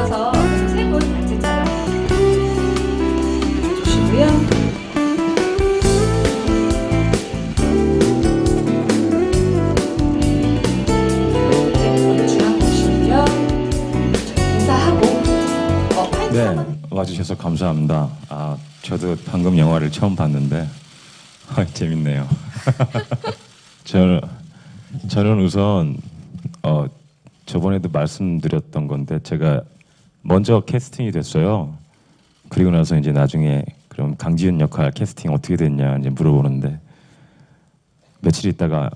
맞춰서 세분 단지처럼 해주시고요. 와주셔서 감사합니다. 아, 저도 방금 영화를 처음 봤는데 아, 재밌네요. 저 저는 우선 어, 저번에도 말씀드렸던 건데 제가 먼저 캐스팅이 됐어요. 그리고 나서 이제 나중에 그럼 강지윤 역할 캐스팅 어떻게 됐냐 이제 물어보는데 며칠 있다가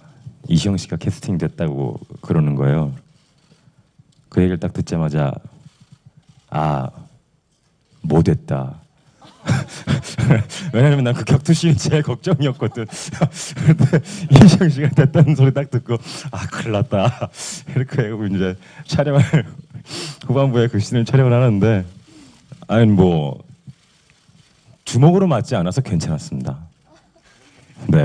이시영 씨가 캐스팅 됐다고 그러는 거예요. 그 얘기를 딱 듣자마자 아, 못 됐다. 왜냐면 난 그 격투씬이 제일 걱정이었거든. 근데 이시영 씨가 됐다는 소리 딱 듣고 아 큰일 났다. 이렇게 하고 이제 촬영을 후반부에 그 씬을 촬영을 하는데 아니 뭐 주먹으로 맞지 않아서 괜찮았습니다. 네.